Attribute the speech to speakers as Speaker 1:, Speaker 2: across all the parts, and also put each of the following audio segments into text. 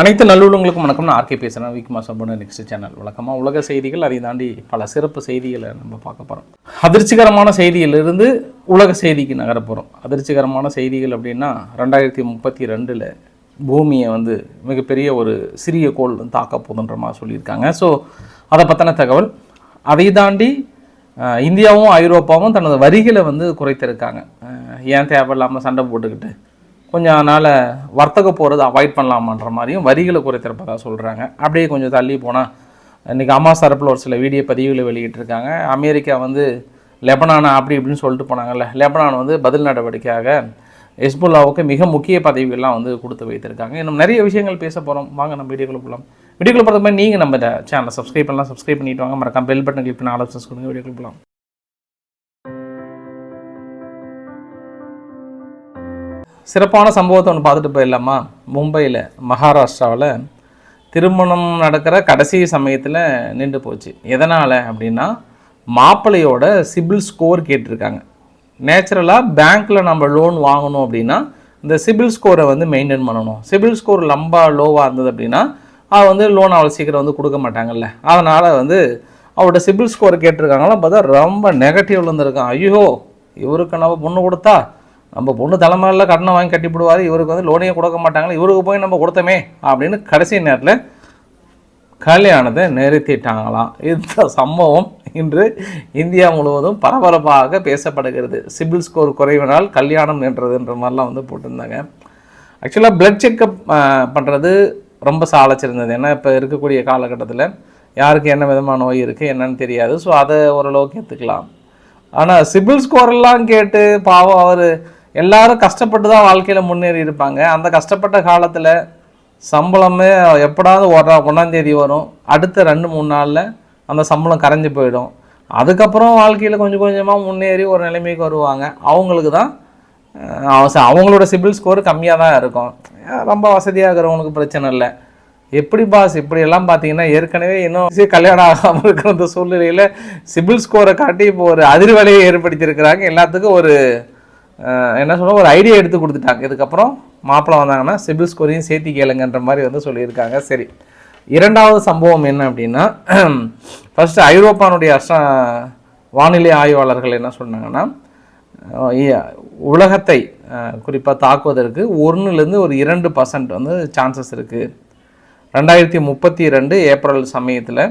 Speaker 1: அனைத்து நல்லுள்ளங்களுக்கும் வணக்கம். நான் ஆர்கே பேசுகிறேன் வீக் மாசம் பண்ண நெக்ஸ்ட் சேனல் வழக்கமாக உலக செய்திகள் அதை தாண்டி பல சிறப்பு செய்திகளை நம்ம பார்க்க போகிறோம் அதிர்ச்சிகரமான செய்தியிலிருந்து உலக செய்திக்கு நகர போகிறோம் அதிர்ச்சிகரமான செய்திகள் அப்படின்னா ரெண்டாயிரத்தி முப்பத்தி ரெண்டில் பூமியை வந்து மிகப்பெரிய ஒரு சிறிய கோள் வந்து தாக்க போதுன்ற மாதிரி சொல்லியிருக்காங்க. ஸோ அதை பற்றின தகவல் அதை தாண்டி இந்தியாவும் ஐரோப்பாவும் தனது வரிகளை வந்து குறைத்திருக்காங்க. ஏன் தேவையில்லாமல் சண்டை போட்டுக்கிட்டு கொஞ்சம் அதனால் வர்த்தக போகிறது அவாய்ட் பண்ணலாமான்ற மாதிரியும் வரிகளை குறைத்திருப்பதாக சொல்கிறாங்க அப்படியே கொஞ்சம் தள்ளி போனால் இன்றைக்கி அம்மா சரப்பில் ஒரு சில வீடியோ பதிவுகளை வெளியிட்டிருக்காங்க. அமெரிக்கா வந்து லெபனானா அப்படி இப்படின்னு சொல்லிட்டு போனாங்கல்ல லெபனான் வந்து பதில் நடவடிக்கையாக ஹெஸ்புல்லாவுக்கு மிக முக்கிய பதவிகள்லாம் வந்து கொடுத்து வைத்திருக்காங்க. இன்னும் நிறைய விஷயங்கள் பேச போகிறோம் வாங்க நம்ம வீடியோக்குள்ள போகலாம் வீடியோக்குள்ள போகிறது மாதிரி நீங்கள் நம்ம சேனலை சப்ஸ்கிரைப் பண்ணலாம். சப்ஸ்கிரைப் பண்ணிட்டு வாங்க. மறக்காம பெல் பட்டன் கிளிக் பண்ணி ஆலோசனை கொடுங்க. வீடியோக்குள்ள போகலாம் சிறப்பான சம்பவத்தை ஒன்று பார்த்துட்டு போயிடலாமா? மும்பையில் மகாராஷ்டிராவில் திருமணம் நடக்கிற கடைசி சமயத்தில் நின்று போச்சு. எதனால் அப்படின்னா மாப்பிள்ளையோட சிபில் ஸ்கோர் கேட்டிருக்காங்க. நேச்சுரலாக பேங்க்கில் நம்ம லோன் வாங்கணும் அப்படின்னா இந்த சிபில் ஸ்கோரை வந்து மெயின்டைன் பண்ணணும். சிபில் ஸ்கோர் ரொம்ப லோவாக இருந்தது அப்படின்னா அது வந்து லோன் அவ்வளோ சீக்கிரம் வந்து கொடுக்க மாட்டாங்கல்ல. அதனால் வந்து அவரோட சிபில் ஸ்கோர் கேட்டிருக்காங்களா பார்த்தா ரொம்ப நெகட்டிவ்ல இருந்திருக்கான். ஐயோ இவருக்கு நம்ம பொண்ணு கொடுத்தா நம்ம பொண்ணு தலைமையில் கடனை வாங்கி கட்டிவிடுவார் இவருக்கு வந்து லோனையே கொடுக்க மாட்டாங்களே இவருக்கு போய் நம்ம கொடுத்தோமே அப்படின்னு கடைசி நேரத்தில் கல்யாணத்தை நிறுத்திட்டாங்களாம். இந்த சம்பவம் இன்று இந்தியா முழுவதும் பரபரப்பாக பேசப்படுகிறது. சிபில் ஸ்கோர் குறைவினால் கல்யாணம் நின்றதுன்ற மாதிரிலாம் வந்து போட்டிருந்தாங்க. ஆக்சுவலாக பிளட் செக்கப் பண்ணுறது ரொம்ப சாலைச்சிருந்தது ஏன்னா இப்போ இருக்கக்கூடிய காலகட்டத்தில் யாருக்கு என்ன விதமான நோய் இருக்குது என்னன்னு தெரியாது. ஸோ அதை ஓரளவுக்கு ஏற்றுக்கலாம் ஆனால் சிபில் ஸ்கோரெல்லாம் கேட்டு பாவம் அவர் எல்லாரும் கஷ்டப்பட்டு தான் வாழ்க்கையில் முன்னேறி இருப்பாங்க. அந்த கஷ்டப்பட்ட காலத்தில் சம்பளமே எப்படாவது ஒரு ஒன்றாந்தேதி வரும். அடுத்த ரெண்டு மூணு நாளில் அந்த சம்பளம் கரைஞ்சு போயிடும். அதுக்கப்புறம் வாழ்க்கையில் கொஞ்சம் கொஞ்சமாக முன்னேறி ஒரு நிலைமைக்கு வருவாங்க. அவங்களுக்கு தான் அவங்களோட சிபில் ஸ்கோர் கம்மியாக தான் இருக்கும். ரொம்ப வசதியாக இருக்கிறவங்களுக்கு பிரச்சனை இல்லை. எப்படி பாஸ்? இப்படியெல்லாம் பார்த்தீங்கன்னா ஏற்கனவே இன்னும் கல்யாணம் ஆகாமல் இருக்கிற அந்த சூழ்நிலையில் சிபில் ஸ்கோரை காட்டி இப்போ ஒரு அதிர்வலையை ஏற்படுத்தியிருக்கிறாங்க. எல்லாத்துக்கும் ஒரு என்ன சொல்ல ஒரு ஐடியா எடுத்து கொடுத்துட்டாங்க. இதுக்கப்புறம் மாப்பிள்ளை வந்தாங்கன்னா சிபில் ஸ்கோரையும் சேர்த்து கேளுங்கன்ற மாதிரி வந்து சொல்லியிருக்காங்க. சரி. இரண்டாவது சம்பவம் என்ன அப்படின்னா ஃபஸ்ட்டு ஐரோப்பானுடைய அஷ்ட வானிலை ஆய்வாளர்கள் என்ன சொன்னாங்கன்னா உலகத்தை குறிப்பாக தாக்குவதற்கு ஒன்றுலேருந்து ஒரு இரண்டு பர்சன்ட் வந்து சான்சஸ் இருக்குது ரெண்டாயிரத்தி முப்பத்தி ரெண்டு ஏப்ரல் சமயத்தில்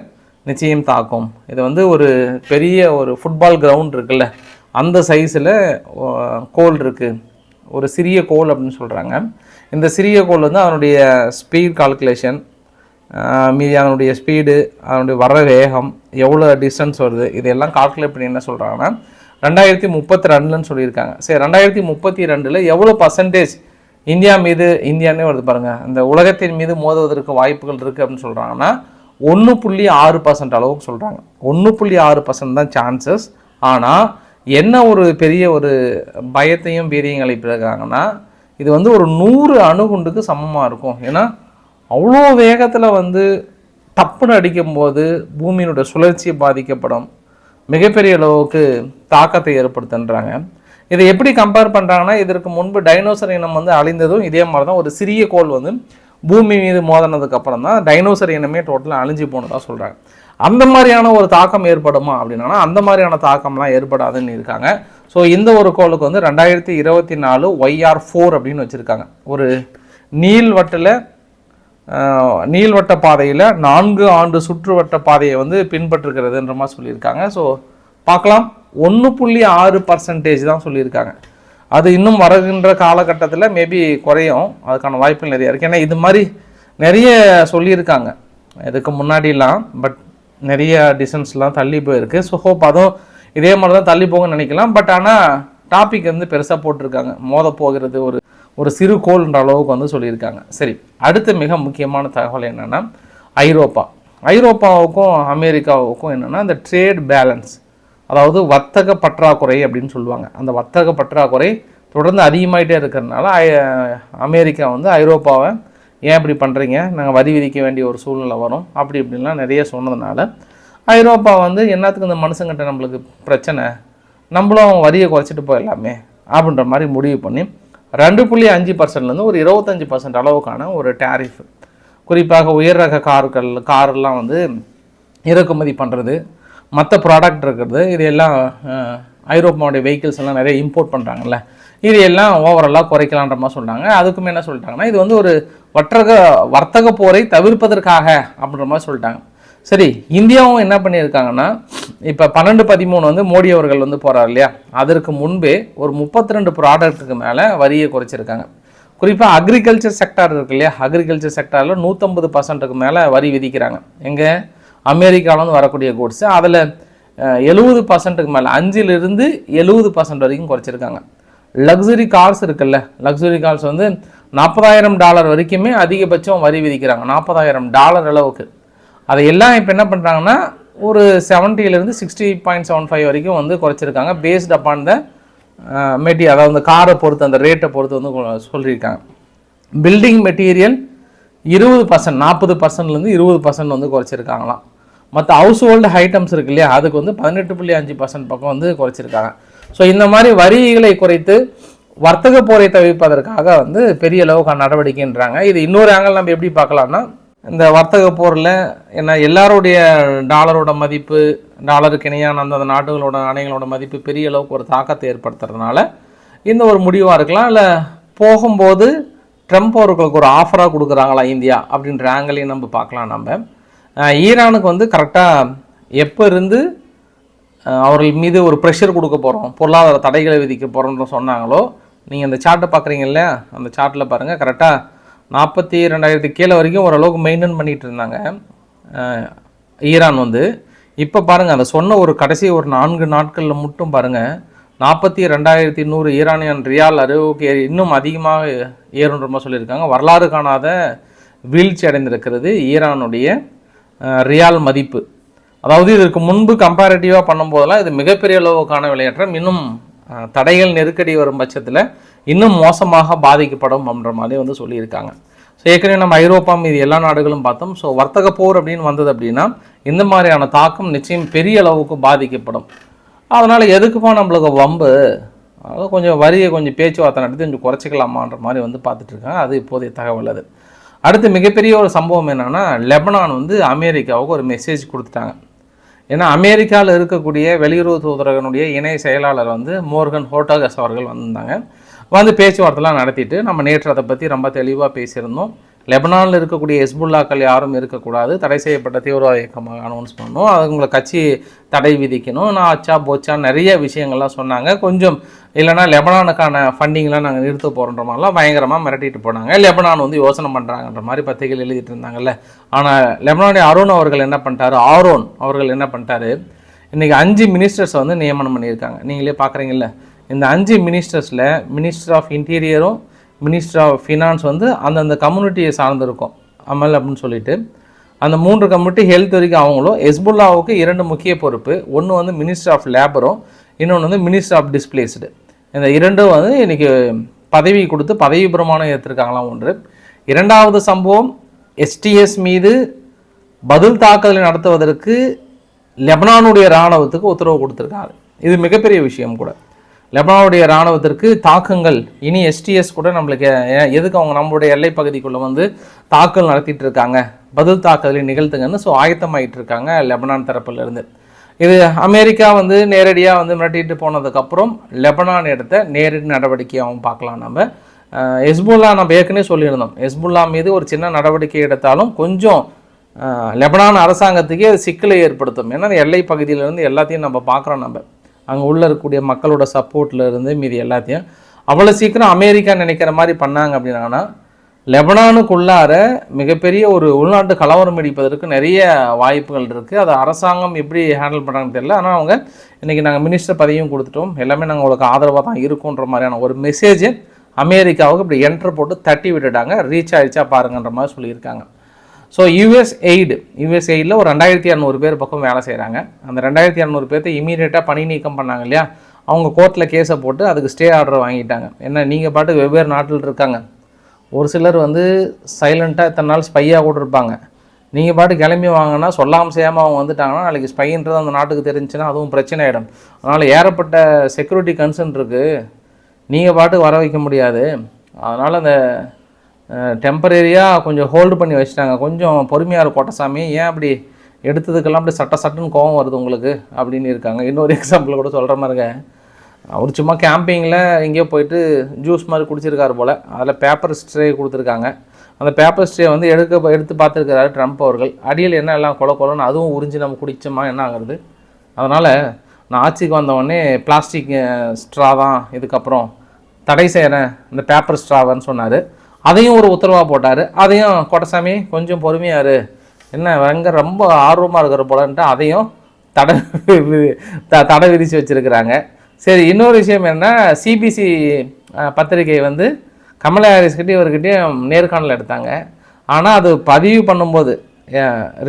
Speaker 1: நிச்சயம் தாக்கும். இது வந்து ஒரு பெரிய ஒரு ஃபுட்பால் கிரவுண்ட் இருக்குல்ல. அந்த சைஸில் கோல் இருக்குது ஒரு சிறிய கோல் அப்படின்னு சொல்கிறாங்க இந்த சிறிய கோல் வந்து அதனுடைய ஸ்பீட் கால்குலேஷன் மீதி அதனுடைய ஸ்பீடு அதனுடைய வர வேகம் எவ்வளோ டிஸ்டன்ஸ் வருது இதெல்லாம் கால்குலேட் பண்ணி என்ன சொல்கிறாங்கன்னா ரெண்டாயிரத்தி முப்பத்தி ரெண்டுலன்னு சொல்லியிருக்காங்க. சரி ரெண்டாயிரத்தி முப்பத்தி ரெண்டில் எவ்வளோ பர்சன்டேஜ் இந்தியா மீது இந்தியானே வருது பாருங்கள் இந்த உலகத்தின் மீது மோதுவதற்கு வாய்ப்புகள் இருக்குது அப்படின்னு சொல்கிறாங்கன்னா ஒன்று புள்ளி ஆறு பர்சன்ட் அளவுக்கு சொல்கிறாங்க ஒன்று புள்ளி ஆறு பர்சன்ட் தான் சான்சஸ் ஆனால் என்ன ஒரு பெரிய ஒரு பயத்தையும் பீரியும் அளிப்பிருக்காங்கன்னா இது வந்து ஒரு நூறு அணுகுண்டுக்கு சமமாக இருக்கும். ஏன்னா அவ்வளோ வேகத்தில் வந்து டப்புன்னு அடிக்கும்போது பூமியினுடைய சுழற்சி பாதிக்கப்படும். மிகப்பெரிய அளவுக்கு தாக்கத்தை ஏற்படுத்துன்றாங்க. இதை எப்படி கம்பேர் பண்ணுறாங்கன்னா இதற்கு முன்பு டைனோசர் இனம் வந்து அழிந்ததும் இதே மாதிரி தான் ஒரு சிறிய கோள் வந்து பூமி மீது மோதினதுக்கு அப்புறம் தான் டைனோசர் இனமே டோட்டலாக அழிஞ்சு போனதாக சொல்கிறாங்க அந்த மாதிரியான ஒரு தாக்கம் ஏற்படுமா அப்படின்னா அந்த மாதிரியான தாக்கம்லாம் ஏற்படாதுன்னு இருக்காங்க. ஸோ இந்த ஒரு கோளுக்கு வந்து ரெண்டாயிரத்தி இருபத்தி நாலு ஒய்ஆர் ஃபோர் அப்படின்னு வச்சுருக்காங்க. ஒரு நீள்வட்டில் நீள்வட்ட பாதையில் நான்கு ஆண்டு சுற்றுவட்ட பாதையை வந்து பின்பற்றுகிறதுன்ற மாதிரி சொல்லியிருக்காங்க. ஸோ பார்க்கலாம். ஒன்று புள்ளி ஆறு பர்சன்டேஜ் தான் சொல்லியிருக்காங்க. அது இன்னும் வருகின்ற காலகட்டத்தில் மேபி குறையும். அதுக்கான வாய்ப்புகள் நிறைய இருக்குது ஏன்னா இது மாதிரி நிறைய சொல்லியிருக்காங்க. இதுக்கு முன்னாடிலாம் பட் நிறைய டிஸ்டன்ஸ்லாம் தள்ளி போயிருக்கு. ஸோ ஹோப் அதுவும் இதே மாதிரி தான் தள்ளி போகன்னு நினைக்கலாம். பட் ஆனால் டாபிக் வந்து பெருசாக போட்டிருக்காங்க. மோத போகிறது ஒரு ஒரு சிறு கோல்ன்ற அளவுக்கு வந்து சொல்லியிருக்காங்க. சரி அடுத்து மிக முக்கியமான தகவல் என்னென்னா ஐரோப்பா. ஐரோப்பாவுக்கும் அமெரிக்காவுக்கும் என்னென்னா இந்த ட்ரேட் பேலன்ஸ் அதாவது வர்த்தக பற்றாக்குறை அப்படின்னு சொல்லுவாங்க. அந்த வர்த்தக பற்றாக்குறை தொடர்ந்து அதிகமாயிட்டே இருக்கிறதுனால அமெரிக்கா வந்து ஐரோப்பாவை ஏன் இப்படி பண்ணுறீங்க நாங்கள் வரி விதிக்க வேண்டிய ஒரு சூழ்நிலை வரும். அப்படி இப்படின்லாம் நிறைய சொன்னதுனால ஐரோப்பா வந்து என்னத்துக்கு இந்த மனுஷங்கிட்ட நம்மளுக்கு பிரச்சனை? நம்மளும் வரியை குறைச்சிட்டு போயிடலாமே அப்படின்ற மாதிரி முடிவு பண்ணி ரெண்டு புள்ளி அஞ்சு பர்சன்ட்லேருந்து ஒரு இருபத்தஞ்சி பர்சன்ட் அளவுக்கான ஒரு டேரிஃப் குறிப்பாக உயர் ரக கார்கள் காரெல்லாம் வந்து இறக்குமதி பண்ணுறது மற்ற ப்ராடக்ட் இருக்கிறது இது எல்லாம் ஐரோப்பாவுடைய வெஹிக்கிள்ஸ் எல்லாம் நிறைய இம்போர்ட் பண்ணுறாங்கல்ல இது எல்லாம் ஓவராலாக குறைக்கலான்ற மாதிரி சொல்கிறாங்க அதுக்குமே என்ன சொல்லிட்டாங்கன்னா இது வந்து ஒரு வர்த்தக வர்த்தக போரை தவிர்ப்பதற்காக அப்படின்ற மாதிரி சொல்லிட்டாங்க. சரி இந்தியாவும் என்ன பண்ணியிருக்காங்கன்னா இப்போ பன்னெண்டு பதிமூணு வந்து மோடி அவர்கள் வந்து போகிறார் இல்லையா? அதற்கு முன்பே ஒரு முப்பத்தி ரெண்டு ப்ராடக்ட்டுக்கு மேலே வரியை குறைச்சிருக்காங்க. குறிப்பாக அக்ரிகல்ச்சர் செக்டார் இருக்கு இல்லையா? அக்ரிகல்ச்சர் செக்டாரில் நூற்றம்பது பர்சன்ட்டுக்கு மேலே வரி விதிக்கிறாங்க. எங்கே? அமெரிக்காவிலேருந்து வரக்கூடிய கூட்ஸ் அதில் எழுபது பர்சன்ட்டுக்கு மேலே அஞ்சிலிருந்து எழுபது பர்சன்ட் வரைக்கும் குறைச்சிருக்காங்க. லக்ஸுரி கார்ஸ் இருக்குல்ல. லக்ஸுரி கார்ஸ் வந்து நாற்பதாயிரம் டாலர் வரைக்குமே அதிகபட்சம் வரி விதிக்கிறாங்க. நாற்பதாயிரம் டாலர் அளவுக்கு. அதை எல்லாம் இப்போ என்ன பண்ணுறாங்கன்னா ஒரு 70 சிக்ஸ்டி பாயிண்ட் செவன் ஃபைவ் வரைக்கும் வந்து குறைச்சிருக்காங்க. பேஸ்ட் அப்பான் த மெட்டி அதாவது அந்த காரை பொறுத்து அந்த ரேட்டை பொறுத்து வந்து கொ- சொல்லியிருக்காங்க. பில்டிங் மெட்டீரியல் இருபது பர்சன்ட் நாற்பது பர்சன்ட்லேருந்து இருபது பர்சன்ட் வந்து குறைச்சிருக்காங்களாம். மற்ற ஹவுஸ் ஹோல்டு ஐட்டம்ஸ் இருக்கு இல்லையா அதுக்கு வந்து பதினெட்டு புள்ளி அஞ்சு பர்சன்ட் பக்கம் வந்து குறைச்சிருக்காங்க. ஸோ இந்த மாதிரி வரிகளை குறைத்து வர்த்தக போரை தவிர்ப்பதற்காக வந்து பெரிய அளவுக்கு நடவடிக்கைன்றாங்க. இது இன்னொரு ஆங்கிள் நம்ம எப்படி பார்க்கலாம்னா இந்த வர்த்தக போரில் என்ன எல்லாருடைய டாலரோட மதிப்பு டாலருக்கு இணையான அந்தந்த நாடுகளோட நாணயங்களோட மதிப்பு பெரிய அளவுக்கு ஒரு தாக்கத்தை ஏற்படுத்துறதுனால இந்த ஒரு முடிவாக இருக்கலாம் இல்லை போகும்போது ட்ரம்ப் அவர்களுக்கு ஒரு ஆஃபராக கொடுக்குறாங்களா இந்தியா அப்படின்ற ஆங்கிளையும் நம்ம பார்க்கலாம் நம்ம. ஈரானுக்கு வந்து கரெக்டாக எப்போ இருந்து அவர்கள் மீது ஒரு ப்ரெஷர் கொடுக்க போகிறோம் பொருளாதார தடைகளை விதிக்க போகிறோம்னு சொன்னாங்களோ நீங்கள் அந்த சார்ட்டை பார்க்குறீங்கல்ல அந்த சார்ட்டில் பாருங்கள் கரெக்டாக நாற்பத்தி ரெண்டாயிரத்து கீழே வரைக்கும் ஓரளவுக்கு மெயின்டைன் பண்ணிகிட்டு இருந்தாங்க. ஈரான் வந்து. இப்போ பாருங்கள் அந்த சொன்ன ஒரு கடைசி ஒரு நான்கு நாட்களில் மட்டும் பாருங்கள் நாற்பத்தி ரெண்டாயிரத்தி நூறு ஈரானியன் ரியால் அறிவுக்கு ஏறி- இன்னும் அதிகமாக ஏறுன்ற சொல்லியிருக்காங்க. வரலாறு காணாத வீழ்ச்சி அடைந்திருக்கிறது ஈரானுடைய ரியால் மதிப்பு. அதாவது இதற்கு முன்பு கம்பேரிட்டிவாக பண்ணும்போதெல்லாம் இது மிகப்பெரிய அளவுக்கான விளையாட்டம் இன்னும் தடைகள் நெருக்கடி வரும் பட்சத்தில் இன்னும் மோசமாக பாதிக்கப்படும் அப்படின்ற மாதிரி வந்து சொல்லியிருக்காங்க. ஸோ ஏற்கனவே நம்ம ஐரோப்பா மீது எல்லா நாடுகளும் பார்த்தோம். ஸோ வர்த்தக போர் அப்படின்னு வந்தது அப்படின்னா இந்த மாதிரியான தாக்கம் நிச்சயம் பெரிய அளவுக்கு பாதிக்கப்படும். அதனால் எதுக்குப்பா நம்மளுக்கு வம்பு? அதாவது கொஞ்சம் வரியை கொஞ்சம் பேச்சுவார்த்தை நடத்தி கொஞ்சம் குறைச்சிக்கலாமான்ற மாதிரி வந்து பார்த்துட்ருக்காங்க அது இப்போதைய தகவல் அது. அடுத்து மிகப்பெரிய ஒரு சம்பவம் என்னென்னா லெபனான் வந்து அமெரிக்காவுக்கு ஒரு மெசேஜ் கொடுத்துட்டாங்க. ஏன்னா அமெரிக்காவில் இருக்கக்கூடிய வெளியுறவு தூதரகனுடைய இணை செயலாளர் வந்து மோர்கன் ஹோட்டகஸ் அவர்கள் வந்திருந்தாங்க. வந்து பேச்சுவார்த்தைலாம் நடத்திட்டு நம்ம நேற்று அதை பற்றி ரொம்ப தெளிவாக பேசியிருந்தோம். லெபனானில் இருக்கக்கூடிய எஸ்புல்லாக்கள் யாரும் இருக்கக்கூடாது. தடை செய்யப்பட்ட தீவிரவாத இயக்கமாக அனௌன்ஸ் பண்ணணும். அவங்களை கட்சி தடை விதிக்கணும். நான் அச்சா போச்சா நிறைய விஷயங்கள்லாம் சொன்னாங்க. கொஞ்சம் இல்லைனா லெபனானுக்கான ஃபண்டிங்லாம் நாங்கள் நிறுத்த போகிறோன்ற மாதிரிலாம் பயங்கரமாக மிரட்டிட்டு போனாங்க. லெபனான் வந்து யோசனை பண்ணுறாங்கன்ற மாதிரி பத்திரிகைகள் எழுதிட்டு இருந்தாங்கல்ல. ஆனால் லெபனானி அருண் அவர்கள் என்ன பண்ணிட்டாரு? ஆரோன் அவர்கள் என்ன பண்ணிட்டாரு? இன்றைக்கி அஞ்சு மினிஸ்டர்ஸை வந்து நியமனம் பண்ணியிருக்காங்க. நீங்களே பார்க்குறீங்கல்ல. இந்த அஞ்சு மினிஸ்டர்ஸில் மினிஸ்டர் ஆஃப் இன்டீரியரும் மினிஸ்டர் ஆஃப் ஃபினான்ஸ் வந்து அந்தந்த கம்யூனிட்டியை சார்ந்திருக்கும். அமல் அப்படின்னு சொல்லிட்டு. அந்த மூன்று கம்யூனிட்டி ஹெல்த் வரைக்கும் அவங்களும் ஹெஸ்புல்லாவுக்கு இரண்டு முக்கிய பொறுப்பு. ஒன்று வந்து மினிஸ்டர் ஆஃப் லேபரும் இன்னொன்று வந்து மினிஸ்டர் ஆஃப் டிஸ்பிளேஸ்டு இந்த இரண்டும் வந்து இன்றைக்கி பதவி கொடுத்து பதவி பிரமாணம் ஏற்றிருக்காங்களாம் ஒன்று. இரண்டாவது சம்பவம் எஸ்டிஎஸ் மீது பதில் தாக்குதலை நடத்துவதற்கு லெபனானுடைய இராணுவத்துக்கு உத்தரவு கொடுத்துருக்காங்க இது மிகப்பெரிய விஷயம் கூட. லெபனானுடைய இராணுவத்திற்கு தாக்குங்கள் இனி எஸ்டிஎஸ் கூட நம்மளுக்கு எதுக்கு அவங்க நம்மளுடைய எல்லை பகுதிக்குள்ளே வந்து தாக்கல் நடத்திட்டு இருக்காங்க? பதில் தாக்குதலை நிகழ்த்துங்கன்னு ஸோ ஆயத்தமாயிட்டு இருக்காங்க லெபனான் தரப்புலேருந்து. இது அமெரிக்கா வந்து நேரடியாக வந்து மிரட்டிட்டு போனதுக்கப்புறம் லெபனான் எடுத்த நேரடி நடவடிக்கையாகவும் பார்க்கலாம் நம்ம எஸ்புல்லா ஹெஸ்புல்லா நம்ம ஏற்கனவே சொல்லியிருந்தோம். ஹெஸ்புல்லா மீது ஒரு சின்ன நடவடிக்கை எடுத்தாலும் கொஞ்சம் லெபனான் அரசாங்கத்துக்கே அது சிக்கலை ஏற்படுத்தும். ஏன்னா எல்லை பகுதியில இருந்து எல்லாத்தையும் நம்ம பார்க்குறோம் நம்ம அங்கே உள்ள இருக்கக்கூடிய மக்களோட சப்போர்ட்ல இருந்து மீதி எல்லாத்தையும் அவ்வளோ சீக்கிரம் அமெரிக்கா நினைக்கிற மாதிரி பண்ணாங்க அப்படின்னா லெபனானுக்குள்ளார மிகப்பெரிய ஒரு உள்நாட்டு கலவரம் வெடிப்பதற்கு நிறைய வாய்ப்புகள் இருக்குது அதை அரசாங்கம் எப்படி ஹேண்டில் பண்ணுறாங்கன்னு தெரியல. ஆனால் அவங்க இன்றைக்கி நாங்கள் மினிஸ்டர் பதவியும் கொடுத்துட்டோம். எல்லாமே நாங்கள் உங்களுக்கு ஆதரவாக தான் இருக்கோன்ற மாதிரியான ஒரு மெசேஜை அமெரிக்காவுக்கு இப்படி என்ட்ரு போட்டு தட்டி விட்டுட்டாங்க. ரீச் ஆயிடுச்சா பாருங்கன்ற மாதிரி சொல்லியிருக்காங்க. ஸோ யூஎஸ் எய்டு யூஎஸ் எய்டில் ஒரு ரெண்டாயிரத்தி இரநூறு பேர் பக்கம் வேலை செய்கிறாங்க அந்த ரெண்டாயிரத்தி இரநூறு பேர்த்தை இமீடியட்டாக பணி நீக்கம் பண்ணாங்க இல்லையா? அவங்க கோர்ட்டில் கேஸை போட்டு அதுக்கு ஸ்டே ஆர்டர் வாங்கிட்டாங்க. என்ன நீங்கள் பாட்டுக்கு வெவ்வேறு நாட்டில் இருக்காங்க. ஒரு சிலர் வந்து சைலண்ட்டாக இத்தனை நாள் ஸ்பையாக கூட இருப்பாங்க. நீங்கள் பாட்டு கிளம்பி வாங்கினா சொல்லாமல் செய்யாமல் அவங்க வந்துட்டாங்கன்னா நாளைக்கு ஸ்பைன்றது அந்த நாட்டுக்கு தெரிஞ்சுன்னா அதுவும் பிரச்சனை ஆகிடும் அதனால் ஏறப்பட்ட செக்யூரிட்டி கன்சர்ன் இருக்குது நீங்கள் பாட்டு வர வைக்க முடியாது. அதனால் அந்த டெம்பரரியாக கொஞ்சம் ஹோல்டு பண்ணி வச்சுட்டாங்க. கொஞ்சம் பொறுமையாக இருக்கும் கோட்டசாமி. ஏன் அப்படி எடுத்ததுக்கெல்லாம் அப்படி சட்ட சட்டுன்னு கோவம் வருது உங்களுக்கு? அப்படின்னு இருக்காங்க. இன்னொரு எக்ஸாம்பிள் கூட சொல்கிற மாதிரிங்க. அவர் சும்மா கேம்பிங்கில் எங்கேயோ போயிட்டு ஜூஸ் மாதிரி குடிச்சிருக்காரு போல். அதில் பேப்பர் ஸ்ட்ரே கொடுத்துருக்காங்க. அந்த பேப்பர் ஸ்ட்ரே வந்து எடுக்க எடுத்து பார்த்துருக்கிறாரு ட்ரம்ப் அவர்கள். அடியில் என்ன எல்லாம் கொல கொலன்னு அதுவும் உறிஞ்சி நம்ம குடிச்சோமா என்ன ஆகுறது? அதனால் நான் ஆட்சிக்கு வந்தவொடனே பிளாஸ்டிக் ஸ்ட்ரா தான். இதுக்கப்புறம் தடை செய்கிறேன் இந்த பேப்பர் ஸ்ட்ராவன்னு சொன்னார். அதையும் ஒரு உத்தரவாக போட்டார். அதையும் கோட்டசாமி கொஞ்சம் பொறுமையாக என்ன வெங்க ரொம்ப ஆர்வமாக இருக்கிற போலன்ட்டு அதையும் தடை த- தடை விதித்து வச்சுருக்கிறாங்க. சரி இன்னொரு விஷயம் என்ன சிபிசி பத்திரிகை வந்து கமலா ஹாரிஸ்கிட்டே இவர்கிட்டயும் நேர்காணல் எடுத்தாங்க. ஆனால் அது பதிவு பண்ணும்போது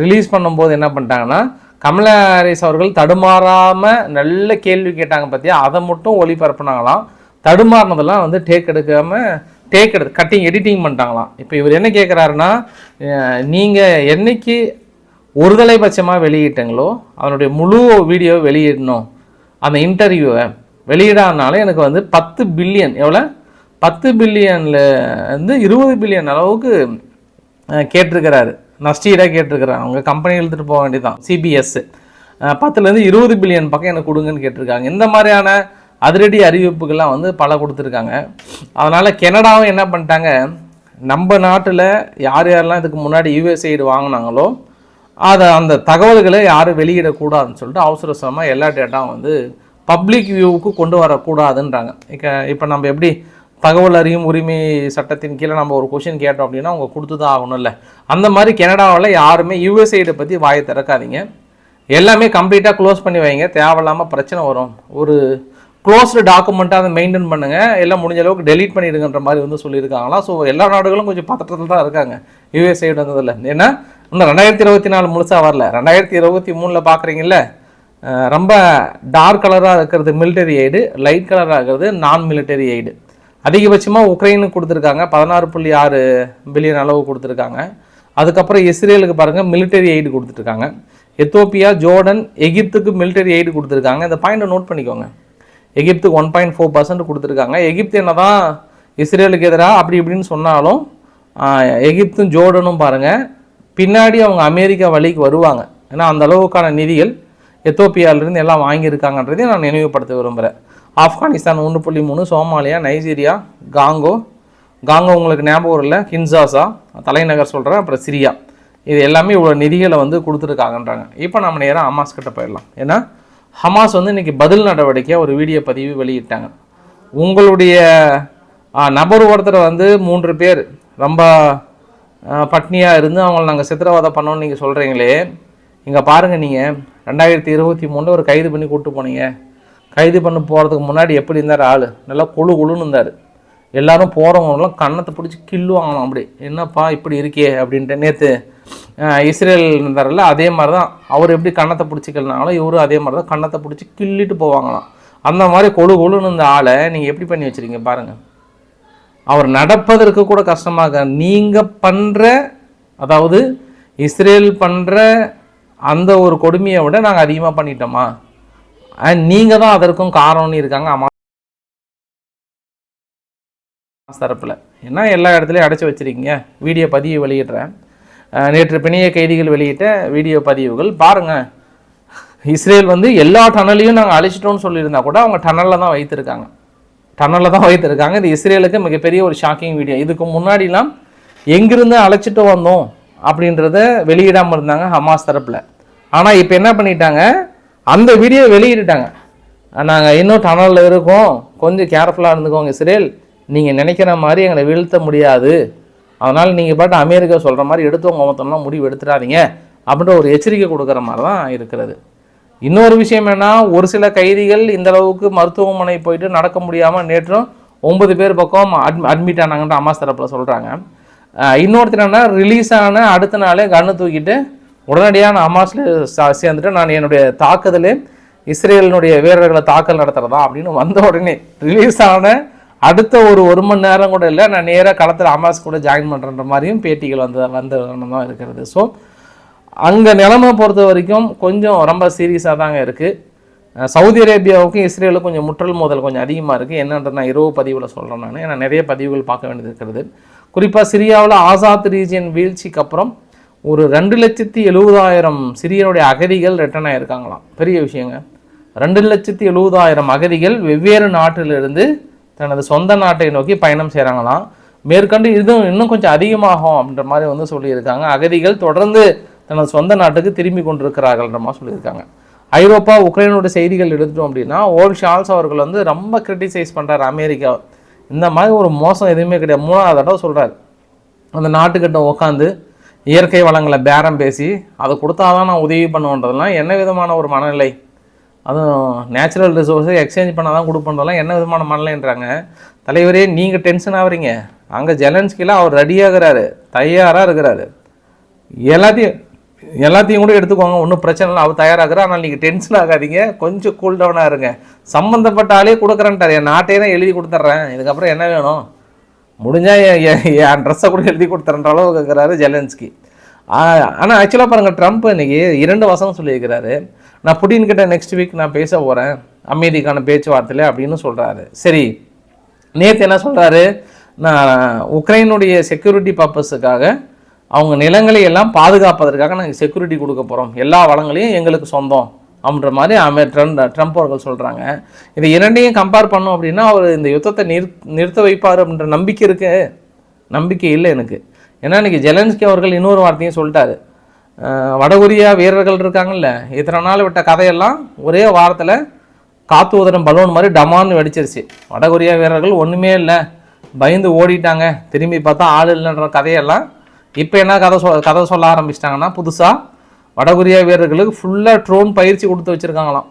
Speaker 1: ரிலீஸ் பண்ணும்போது என்ன பண்ணிட்டாங்கன்னா கமலா ஹாரிஸ் அவர்கள் தடுமாறாமல் நல்ல கேள்வி கேட்டாங்க பார்த்தியா அதை மட்டும் ஒளிபரப்புனாங்களாம். தடுமாறினதெல்லாம் வந்து டேக் எடுக்காமல் டேக் எடுத்து கட்டிங் எடிட்டிங் பண்ணிட்டாங்களாம். இப்போ இவர் என்ன கேட்குறாருன்னா நீங்கள் என்னைக்கு ஒருதலை பட்சமாக வெளியிட்டீங்களோ அதனுடைய முழு வீடியோ வெளியிடணும். அந்த இன்டர்வியூவை வெளியிடாதனால எனக்கு வந்து பத்து பில்லியன் எவ்வளோ? பத்து பில்லியனில் வந்து இருபது பில்லியன் அளவுக்கு கேட்டிருக்கிறாரு. நஷ்டீடாக கேட்டிருக்கிறாங்க அவங்க கம்பெனி எழுத்துட்டு போக வேண்டியதான் சிபிஎஸ் பத்துலேருந்து இருபது பில்லியன் பக்கம் எனக்கு கொடுங்கன்னு கேட்டிருக்காங்க. இந்த மாதிரியான அதிரடி அறிவிப்புகள்லாம் வந்து பல கொடுத்துருக்காங்க. அதனால் கெனடாவும் என்ன பண்ணிட்டாங்க? நம்ம நாட்டில் யார் யாரெல்லாம் இதுக்கு முன்னாடி யூஎஸ்ஐடு வாங்கினாங்களோ அதை அந்த தகவல்களை யாரும் வெளியிடக்கூடாதுன்னு சொல்லிட்டு அவசர அவசரமாக எல்லா டேட்டாவும் வந்து பப்ளிக் வியூவுக்கு கொண்டு வரக்கூடாதுன்றாங்க. இப்போ இப்போ நம்ம எப்படி தகவல் அறியும் உரிமை சட்டத்தின் கீழே நம்ம ஒரு கொஷின் கேட்டோம் அப்படின்னா அவங்க கொடுத்து தான் ஆகணும்ல. அந்த மாதிரி கனடாவில் யாருமே யூஎஸ்ஐடை பற்றி வாயை திறக்காதீங்க. எல்லாமே கம்ப்ளீட்டாக க்ளோஸ் பண்ணி வைங்க. தேவையில்லாமல் பிரச்சனை வரும். ஒரு க்ளோஸ்டு டாக்குமெண்ட்டாக அதை மெயின்டைன் பண்ணுங்கள் எல்லாம் முடிஞ்ச அளவுக்கு டெலீட் பண்ணிடுங்கன்ற மாதிரி வந்து சொல்லியிருக்காங்களாம் ஸோ எல்லா நாடுகளும் கொஞ்சம் பதற்றத்தில் தான் இருக்காங்க. யூஎஸ்ஐடு வந்ததில். ஏன்னா இன்னும் ரெண்டாயிரத்தி இருபத்தி நாலு முழுசாக வரல. ரெண்டாயிரத்தி இருபத்தி மூணில் பார்க்குறீங்கல்ல ரொம்ப டார்க் கலராக இருக்கிறது மிலிட்டரி எய்டு லைட் கலராக இருக்கிறது நான் மிலிட்டரி எய்டு அதிகபட்சமாக உக்ரைனுக்கு கொடுத்துருக்காங்க. பதினாறு புள்ளி ஆறு பில்லியன் அளவு கொடுத்துருக்காங்க. அதுக்கப்புறம் இஸ்ரேலுக்கு பாருங்கள் மிலிட்டரி எய்டு கொடுத்துருக்காங்க. எத்தோப்பியா ஜோர்டன் எகிப்துக்கு மிலிட்டரி எய்டு கொடுத்துருக்காங்க. இந்த பாயிண்ட்டை நோட் பண்ணிக்கோங்க. எகிப்துக்கு ஒன் பாயிண்ட் ஃபோர் பர்சன்ட் கொடுத்துருக்காங்க. எகிப்து என்னதான் இஸ்ரேலுக்கு எதிராக அப்படி இப்படின்னு சொன்னாலும் எகிப்தும் ஜோர்டனும் பாருங்கள் பின்னாடி அவங்க அமெரிக்கா வழிக்கு வருவாங்க. ஏன்னா அந்த அளவுக்கான நிதிகள் எத்தோப்பியாவிலிருந்து எல்லாம் வாங்கியிருக்காங்கன்றதையும் நான் நினைவுபடுத்த விரும்புகிறேன் ஆப்கானிஸ்தான் ஒன்று புள்ளி மூணு சோமாலியா நைஜீரியா காங்கோ. காங்கோ உங்களுக்கு ஞாபகம் இல்லை கின்சாசா தலைநகர் சொல்கிறேன் அப்புறம் சிரியா. இது எல்லாமே இவ்வளோ நிதிகளை வந்து கொடுத்துருக்காங்கன்றாங்க. இப்போ நம்ம நேராக ஹமாஸ் கிட்ட போயிடலாம். ஏன்னா ஹமாஸ் வந்து இன்றைக்கி பதில் நடவடிக்கையாக ஒரு வீடியோ பதிவு வெளியிட்டாங்க. உங்களுடைய நபர் ஒருத்தர் வந்து மூன்று பேர் ரொம்ப பட்னியாக இருந்து அவங்கள நாங்கள் சித்திரவதை பண்ணோன்னு நீங்கள் சொல்கிறீங்களே இங்கே பாருங்கள் நீங்கள் ரெண்டாயிரத்தி இருபத்தி மூணில் ஒரு கைது பண்ணி கூப்பிட்டு போனீங்க. கைது பண்ண போகிறதுக்கு முன்னாடி எப்படி இருந்தார் ஆள்? நல்லா குழு குழுன்னு இருந்தார். எல்லாரும் போகிறவங்களாம் கன்னத்தை பிடிச்சி கில்லுவாங்களாம் அப்படி. என்னப்பா இப்படி இருக்கே அப்படின்ட்டு நேற்று இஸ்ரேல் இருந்தார்ல அதே மாதிரி தான் அவர் எப்படி கன்னத்தை பிடிச்சி இவரும் அதே மாதிரி தான் கன்னத்தை பிடிச்சி கிள்ளிட்டு போவாங்களாம். அந்த மாதிரி கொழு கொழுன்னு இருந்த ஆளை நீங்கள் எப்படி பண்ணி வச்சிருக்கீங்க பாருங்கள் அவர் நடப்பதற்கு கூட கஷ்டமாக நீங்கள் பண்ணுற அதாவது இஸ்ரேல் பண்ணுற அந்த ஒரு கொடுமையை விட நாங்கள் அதிகமாக பண்ணிட்டோமா? அண்ட் நீங்கள் தான் அதற்கும் காரணம்னு இருக்காங்க அம்மா தரப்பில். ஏன்னா எல்லா இடத்துலையும் அடைச்சி வச்சிருக்கீங்க. வீடியோ பதிவு வெளியிடுறேன். நேற்று பிணைய கைதிகள் வெளியிட்ட வீடியோ பதிவுகள். பாருங்கள் இஸ்ரேல் வந்து எல்லா டனலையும் நாங்கள் அழிச்சிட்டோம்னு சொல்லியிருந்தா கூட அவங்க டனலில் தான் வைத்திருக்காங்க. டனலில் தான் வைத்திருக்காங்க. இது இஸ்ரேலுக்கு மிகப்பெரிய ஒரு ஷாக்கிங் வீடியோ. இதுக்கு முன்னாடிலாம் எங்கிருந்து அழைச்சிட்டு வந்தோம் அப்படின்றத வெளியிடாமல் இருந்தாங்க ஹமாஸ் தரப்பில். ஆனால் இப்போ என்ன பண்ணிட்டாங்க? அந்த வீடியோ வெளியிட்டுட்டாங்க. நாங்கள் இன்னும் டனலில் இருக்கோம். கொஞ்சம் கேர்ஃபுல்லாக இருந்துக்கோங்க இஸ்ரேல். நீங்கள் நினைக்கிற மாதிரி எங்களை வீழ்த்த முடியாது. அதனால் நீங்கள் பாட்டு அமெரிக்கா சொல்கிற மாதிரி எடுத்தவங்க மொத்தம்லாம் முடிவு எடுத்துடாதீங்க அப்படின்ற ஒரு எச்சரிக்கை கொடுக்குற மாதிரி தான் இருக்கிறது. இன்னொரு விஷயம் என்ன ஒரு சில கைதிகள் இந்த அளவுக்கு மருத்துவமனை போயிட்டு நடக்க முடியாமல் நேற்றும் ஒன்பது பேர் பக்கம் அட் அட்மிட் ஆனாங்கன்ற அம்மா தரப்பில் சொல்கிறாங்க இன்னொருத்தர் என்ன ரிலீஸ் ஆன அடுத்த நாளே கண்ணு தூக்கிட்டு உடனடியாக நான் அம்மாஸில் சேர்ந்துட்டு நான் என்னுடைய தாக்குதலே இஸ்ரேலினுடைய வீரர்களை தாக்கல் நடத்துகிறதா அப்படின்னு வந்த உடனே ரிலீஸ் ஆன அடுத்த ஒரு ஒரு மணி நேரம் கூட இல்லை நான் நேராக களத்தில் அமாஸ் கூட ஜாயின் பண்ணுற மாதிரியும் பேட்டிகள் வந்து வந்த தான் இருக்கிறது ஸோ அங்கே நிலமை பொறுத்த வரைக்கும் கொஞ்சம் ரொம்ப சீரியஸாக தாங்க இருக்குது சவுதி அரேபியாவுக்கும் இஸ்ரேலுக்கும் கொஞ்சம் முற்றல் மோதல் கொஞ்சம் அதிகமாக இருக்குது என்னன்றது நான் இரவு பதிவில் சொல்கிறேன் நான். ஏன்னா நிறைய பதிவுகள் பார்க்க வேண்டியது இருக்கிறது குறிப்பாக சிரியாவில் ஆசாத் ரீஜியன் வீழ்ச்சிக்கு அப்புறம் ஒரு ரெண்டு லட்சத்தி எழுபதாயிரம் சிரியனுடைய அகதிகள் ரிட்டர்ன் ஆயிருக்காங்களாம். பெரிய விஷயங்க. ரெண்டு லட்சத்தி எழுபதாயிரம் அகதிகள் வெவ்வேறு நாட்டிலிருந்து தனது சொந்த நாட்டை நோக்கி பயணம் செய்கிறாங்களாம் மேற்கொண்டு இதுவும் இன்னும் கொஞ்சம் அதிகமாகும் அப்படின்ற மாதிரி வந்து சொல்லியிருக்காங்க. அகதிகள் தொடர்ந்து தனது சொந்த நாட்டுக்கு திரும்பி கொண்டிருக்கிறார்கள்ன்ற மாதிரி சொல்லியிருக்காங்க. ஐரோப்பா உக்ரைனுடைய செய்திகள் எடுத்துட்டோம் அப்படின்னா ஓல் ஷால்ஸ் அவர்கள் வந்து ரொம்ப கிரிட்டிசைஸ் பண்ணுறாரு அமெரிக்கா. இந்த மாதிரி ஒரு மோசம் எதுவுமே கிடையாது. மூணாவது தடவை சொல்கிறாரு அந்த நாட்டுக்கிட்ட உட்காந்து இயற்கை வளங்களை பேரம் பேசி அதை கொடுத்தாதான் நான் உதவி பண்ணுவேன்றதெல்லாம் என்ன விதமான ஒரு மனநிலை? அதுவும் நேச்சுரல் ரிசோர்ஸை எக்ஸ்சேஞ்ச் பண்ணால் தான் கொடுப்பன்றதெல்லாம் என்ன விதமான மனநிலைன்றாங்க? தலைவரே நீங்கள் டென்ஷன் ஆகுறீங்க அங்கே ஜெலன்ஸ்கிலாம் அவர் ரெடியாகிறாரு தயாராக இருக்கிறாரு. எல்லாத்தையும் எல்லாத்தையும் கூட எடுத்துக்கோங்க. ஒன்றும் பிரச்சனை இல்லை. அவர் தயாராகிறார். ஆனால் நீங்கள் டென்ஷன் ஆகாதீங்க. கொஞ்சம் கூல் டவுனாக இருங்க. சம்மந்தப்பட்ட ஆளே கொடுக்குறேன்ட்டார். என் நாட்டையே தான் எழுதி கொடுத்துட்றேன். இதுக்கப்புறம் என்ன வேணும்? முடிஞ்சால் என் ட்ரெஸ்ஸை கூட எழுதி கொடுத்துறன்ற அளவுக்கு இருக்கிறாரு ஜெலன்ஸ்கி. ஆனால் ஆக்சுவலாக பாருங்கள் ட்ரம்ப் இன்றைக்கி இரண்டு வசனம் சொல்லியிருக்கிறாரு. நான் புடின் கிட்ட நெக்ஸ்ட் வீக் நான் பேச போகிறேன் அமைதிக்கான பேச்சுவார்த்தையில் அப்படின்னு சொல்கிறாரு சரி நேற்று என்ன சொல்கிறாரு நான் உக்ரைனுடைய செக்யூரிட்டி பர்பஸுக்காக அவங்க நிலங்களை எல்லாம் பாதுகாப்பதற்காக நாங்கள் செக்யூரிட்டி கொடுக்க போகிறோம் எல்லா வளங்களையும் எங்களுக்கு சொந்தம் அப்படின்ற மாதிரி அமே ட்ரம்ப் ட்ரம்ப் அவர்கள் சொல்கிறாங்க இது இரண்டையும் கம்பேர் பண்ணோம் அப்படின்னா அவர் இந்த யுத்தத்தை நிறு நிறுத்த வைப்பார் அப்படின்ற நம்பிக்கை இருக்கு. நம்பிக்கை இல்லை எனக்கு. ஏன்னா இன்றைக்கி ஜெலன்ஸ்கி அவர்கள் இன்னொரு வார்த்தையும் சொல்லிட்டாரு. வடகொரியா வீரர்கள் இருக்காங்கல்ல இத்தனை நாள் விட்ட கதையெல்லாம் ஒரே வாரத்தில் காத்து உதரம் பலூன் மாதிரி டமான்னு வெடிச்சிருச்சு. வடகொரியா வீரர்கள் ஒன்றுமே இல்லை பயந்து ஓடிட்டாங்க. திரும்பி பார்த்தா ஆள் இல்லைன்ற கதையெல்லாம் இப்போ என்ன கதை சொ கதை சொல்ல ஆரம்பிச்சிட்டாங்கன்னா புதுசாக வடகொரியா வீரர்களுக்கு ஃபுல்லாக ட்ரோன் பயிற்சி கொடுத்து வச்சுருக்காங்களாம்.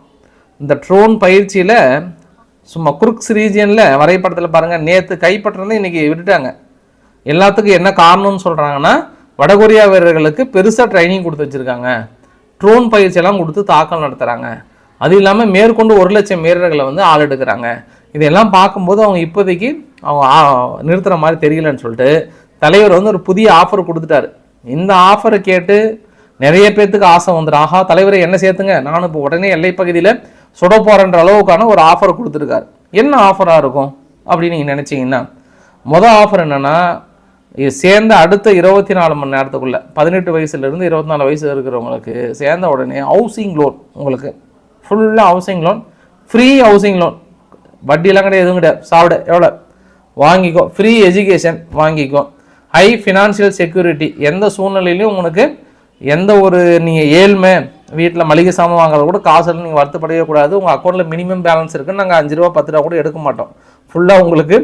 Speaker 1: இந்த ட்ரோன் பயிற்சியில் சும்மா குருக்ஸ் ரீஜியனில் வரைபடத்தில் பாருங்கள் நேற்று கைப்பற்றது இன்றைக்கி விட்டுட்டாங்க. எல்லாத்துக்கும் என்ன காரணம்னு சொல்கிறாங்கன்னா வடகொரியா வீரர்களுக்கு பெருசாக ட்ரைனிங் கொடுத்து வச்சுருக்காங்க. ட்ரோன் பயிற்சியெல்லாம் கொடுத்து தாக்கல் நடத்துகிறாங்க அது இல்லாமல் மேற்கொண்டு ஒரு லட்சம் வீரர்களை வந்து ஆள் எடுக்கிறாங்க இதெல்லாம் பார்க்கும்போது அவங்க இப்போதைக்கு அவங்க நிறுத்துகிற மாதிரி தெரியலன்னு சொல்லிட்டு தலைவர் வந்து ஒரு புதிய ஆஃபர் கொடுத்துட்டாரு. இந்த ஆஃபரை கேட்டு நிறைய பேர்த்துக்கு ஆசை வந்துடும் ஆஹா தலைவரை என்ன சேர்த்துங்க? நானும் இப்போ உடனே எல்லை பகுதியில் சுட போகிறன்ற அளவுக்கான ஒரு ஆஃபர் கொடுத்துருக்காரு. என்ன ஆஃபராக இருக்கும்? அப்படின்னு நீங்கள் நினச்சிங்கன்னா மொதல் ஆஃபர் என்னென்னா சேர்ந்த அடுத்த இருபத்தி நாலு மணி நேரத்துக்குள்ளே பதினெட்டு வயசுலேருந்து இருபத்தி நாலு வயசு இருக்கிறவங்களுக்கு சேர்ந்த உடனே ஹவுசிங் லோன் உங்களுக்கு. ஃபுல்லாக housing loan free housing loan வட்டியெல்லாம் கிடையாது எதுவும் கிடையாது. சாப்பிட எவ்வளோ வாங்கிக்கோ. ஃப்ரீ எஜுகேஷன் வாங்கிக்கோ. ஹை ஃபினான்ஷியல் செக்யூரிட்டி எந்த சூழ்நிலையிலையும் உங்களுக்கு எந்த ஒரு நீங்கள் ஏழ்மை வீட்டில் மளிகை சாமான் வாங்குறது கூட காசில் நீங்கள் வருத்தப்படவே கூடாது. உங்கள் அக்கௌண்ட்டில் மினிமம் பேலன்ஸ் இருக்குன்னு நாங்கள் அஞ்சு ரூபா பத்து ரூபா கூட எடுக்க மாட்டோம். ஃபுல்லாக உங்களுக்கு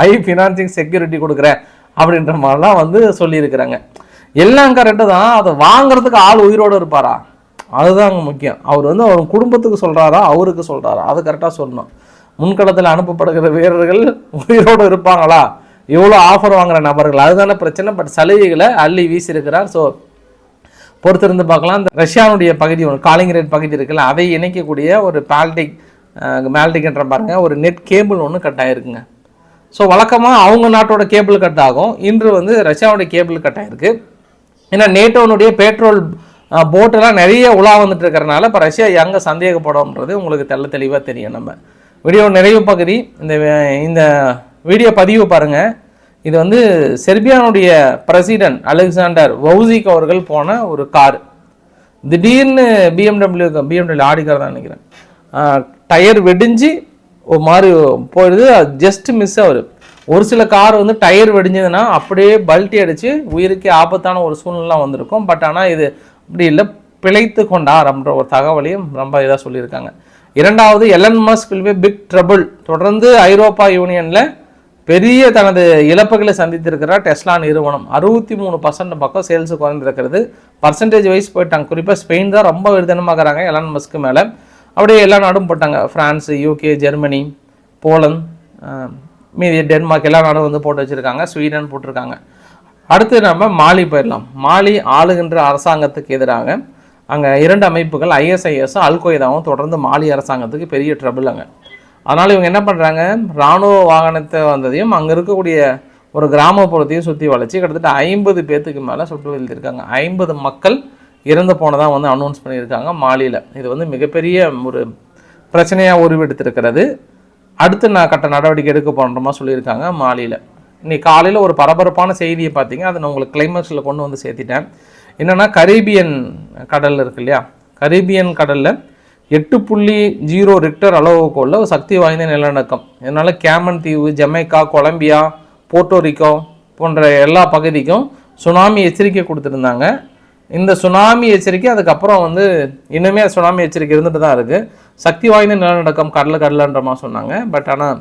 Speaker 1: ஹை ஃபினான்சிங் செக்யூரிட்டி கொடுக்குறேன். அப்படின்ற மாதிரிலாம் வந்து சொல்லியிருக்கிறாங்க. எல்லாம் கரெக்டு தான். அதை வாங்குறதுக்கு ஆள் உயிரோடு இருப்பாரா? அதுதான் அங்கே முக்கியம். அவர் வந்து அவர் குடும்பத்துக்கு சொல்கிறாரா அவருக்கு சொல்கிறாரா அது கரெக்டாக சொல்லணும். முன்களத்தில் அனுப்பப்படுகிற வீரர்கள் உயிரோடு இருப்பாங்களா? இவ்வளோ ஆஃபர் வாங்குற நபர்கள். அதுதானே பிரச்சனை. பட் சலுகைகளை அள்ளி வீசியிருக்கிறார். ஸோ பொறுத்திருந்து பார்க்கலாம். இந்த ரஷ்யானுடைய பகுதி ஒன்று காலிங்கரேட் பகுதி இருக்குல்ல அதை இணைக்கக்கூடிய ஒரு பால்டிக் மேல்டிக்ன்ற பாருங்க ஒரு நெட் கேபிள் ஒன்று கட் ஆயிருக்குங்க ஸோ வழக்கமாக அவங்க நாட்டோட கேபிள் கட் ஆகும். இன்று வந்து ரஷ்யாவுடைய கேபிள் கட் ஆயிருக்கு. ஏன்னா நேட்டோனுடைய பெட்ரோல் போட்டெல்லாம் நிறைய உலா வந்துட்டு இருக்கிறனால இப்போ ரஷ்யா எங்கே சந்தேகப்படும்ன்றது உங்களுக்கு தெள்ள தெளிவாக தெரியும் நம்ம. வீடியோ நிறைவு பகுதி. இந்த இந்த வீடியோ பதிவு பாருங்கள் இது வந்து செர்பியானுடைய பிரசிடென்ட் அலெக்சாண்டர் வவுசிக் அவர்கள் போன ஒரு கார். திடீர்னு பிஎம்டபிள்யூ பிஎம்டபிள்யூ ஆடிக்கார் தான் நினைக்கிறேன். டயர் வெடிஞ்சு ஒரு மாதிரி போயிடுது. ஜஸ்ட் மிஸ் ஆகுது ஒரு சில கார் வந்து டயர் வெடிஞ்சதுன்னா அப்படியே பல்ட்டி அடித்து உயிருக்கே ஆபத்தான ஒரு சூழ்நிலை வந்திருக்கும். பட் ஆனால் இது அப்படி இல்லை. பிழைத்து கொண்டார் அப்படின்ற ஒரு தகவலையும் ரொம்ப இதாக சொல்லியிருக்காங்க. இரண்டாவது Elon Musk will big trouble தொடர்ந்து ஐரோப்பா யூனியனில் பெரிய தனது இழப்புகளை சந்தித்திருக்கிறார் டெஸ்லா நிறுவனம். அறுபத்தி மூணு பர்சன்ட் பக்கம் சேல்ஸ் குறைந்திருக்கிறது. பர்சன்டேஜ் வைஸ் போயிட்டாங்க. குறிப்பாக ஸ்பெயின் தான் ரொம்ப விருதனமாகறாங்க எலன் மஸ்க்கு மேலே. அப்படியே எல்லா நாடும் போட்டாங்க. ஃப்ரான்ஸ் யூகே ஜெர்மனி போலந்து மீதி டென்மார்க் எல்லா நாடும் வந்து போட்டு வச்சுருக்காங்க. ஸ்வீடன் போட்டிருக்காங்க. அடுத்து நம்ம மாலி போயிடலாம். மாலி ஆளுகின்ற அரசாங்கத்துக்கு எதிராக அங்கே இரண்டு அமைப்புகள் ஐஎஸ்ஐஎஸும் அல்கொய்தாவும் தொடர்ந்து மாலி அரசாங்கத்துக்கு பெரிய ட்ரபிள் அங்கே. அதனால் இவங்க என்ன பண்ணுறாங்க இராணுவ வாகனத்தை வந்ததையும் அங்கே இருக்கக்கூடிய ஒரு கிராமப்புறத்தையும் சுற்றி வளைச்சி கிட்டத்தட்ட ஐம்பது பேர்த்துக்கு மேலே சுட்டு வீழ்த்திருக்காங்க. ஐம்பது மக்கள் இறந்து போனதாக வந்து அனௌன்ஸ் பண்ணியிருக்காங்க மாலியில் இது வந்து மிகப்பெரிய ஒரு பிரச்சனையாக உருவெடுத்திருக்கிறது. அடுத்து நான் கட்ட நடவடிக்கை எடுக்க போன்றமா சொல்லியிருக்காங்க மாலியில் இன்றைக்கி காலையில் ஒரு பரபரப்பான செய்தியை பார்த்தீங்க. அதை நான் உங்களுக்கு கிளைமேக்ஸில் கொண்டு வந்து சேர்த்திட்டேன். என்னென்னா கரீபியன் கடல் இருக்கு இல்லையா? கரீபியன் கடலில் எட்டு புள்ளி ஜீரோ ரிக்டர் அளவுக்குள்ள ஒரு சக்தி வாய்ந்த நிலநடுக்கம். இதனால் கேமன் தீவு ஜமைக்கா கொலம்பியா போர்ட்டோரிக்கோ போன்ற எல்லா பகுதிக்கும் சுனாமி எச்சரிக்கை கொடுத்துருந்தாங்க. இந்த சுனாமி எச்சரிக்கை அதுக்கப்புறம் வந்து இன்னுமே சுனாமி எச்சரிக்கை இருந்துட்டு தான் இருக்குது சக்தி வாய்ந்த நிலநடுக்கம் கடல் கடலன்ற மாதிரி சொன்னாங்க. பட் ஆனால்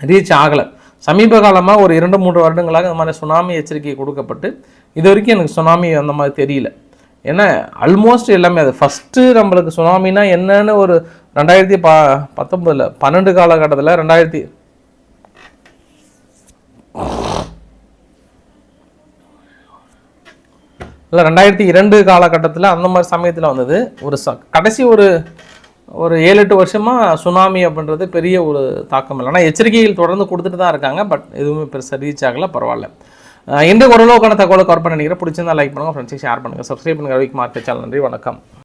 Speaker 1: ரீச் ஆகலை. சமீப காலமாக ஒரு இரண்டு மூன்று வருடங்களாக இந்த மாதிரி சுனாமி எச்சரிக்கை கொடுக்கப்பட்டு இது வரைக்கும் எனக்கு சுனாமி அந்த மாதிரி தெரியல. ஏன்னா ஆல்மோஸ்ட் எல்லாமே அது. ஃபஸ்ட்டு நம்மளுக்கு சுனாமினா என்னன்னு ஒரு ரெண்டாயிரத்தி ப பத்தொம்பதில் பன்னெண்டு காலகட்டத்தில் ரெண்டாயிரத்தி இல்லை ரெண்டாயிரத்தி இரண்டு காலகட்டத்தில் அந்த மாதிரி சமயத்தில் வந்தது. ஒரு ச கடைசி ஒரு ஒரு ஏழு எட்டு வருஷமாக சுனாமி அப்படின்றது பெரிய ஒரு தாக்கம் இல்லை. ஆனால் எச்சரிக்கைகள் தொடர்ந்து கொடுத்துட்டு தான் இருக்காங்க பட் எதுவுமே பெருசாக ரீச் ஆகல பரவாயில்ல. அஹ் இந்த ஓரளவுக்கான தகவலை கவர் பண்ண நினைக்கிறேன் பிடிச்சிருந்தா லைக் பண்ணுங்கள் ஃப்ரெண்ட்ஸுக்கு ஷேர் பண்ணுங்கள் சப்ஸ்கிரைப் பண்ணுங்கள் ரவிக்குமார் சேனல் நன்றி வணக்கம்.